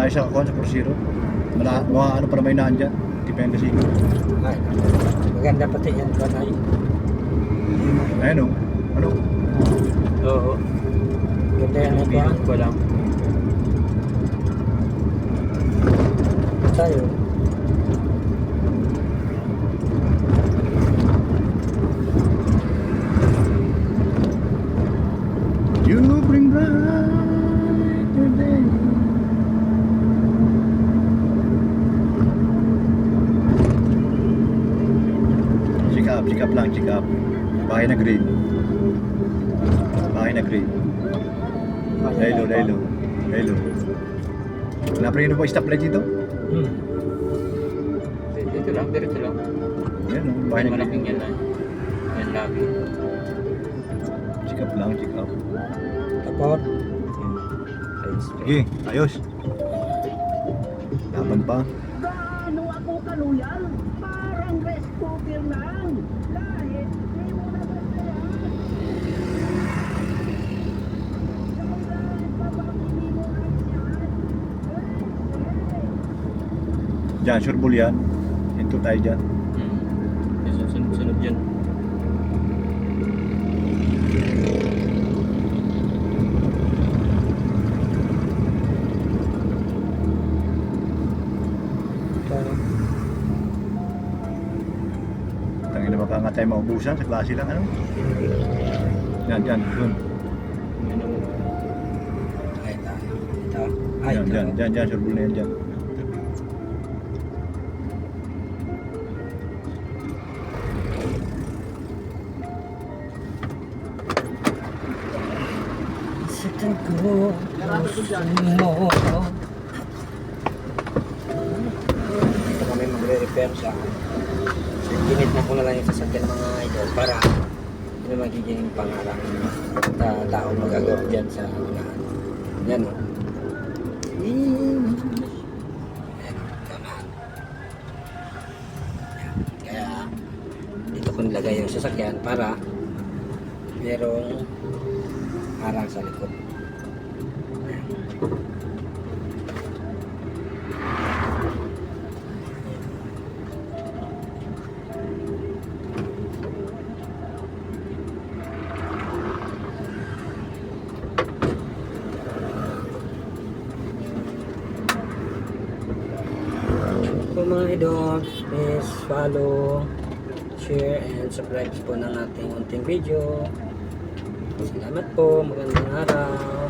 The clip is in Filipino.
tayo sa kuhan sa Corsiro. Mala, mga ano para may naan dyan. Depende sa inyo. Ay, maganda pati yan ba na Ayun o. Ano? Oo. Ganda yan ito. Bilang ko lang. Tayo. Sikap, sikap lang, sikap. Bahay na green. Bahay na green. Dahilo, dahilo. Dahilo. Naprino po stoplight dito? Hmm. Dito lang, dito lang. Yan o, bahay na green. Malaking yan lang. Yan lagi. Sikap lang, sikap. Tapos, Sige, ayos. Laban pa. Gaano ako kaluyal? Diyan, sureball yan. Hinto tayo dyan. Hmm. Yan, sunod-sunod yan. tayo. Tangin na baka nga tayo maubusan sa klase lang, ano? Yan, dyan, dun. Yan Yan, dyan, dyan, dyan, sureball na yan dyan. Saktan ko. mo. Kami magre-repair sa Ginit na ko na lang yung sasakyan mga idol para hindi magiging pangarang na tao magagawa dyan sa unahan. Yan o. Kaya dito ko nilagay yung sasakyan para merong harang sa likod. Mga idol, please follow, share, and subscribe po ng ating unting video. Salamat po, magandang araw.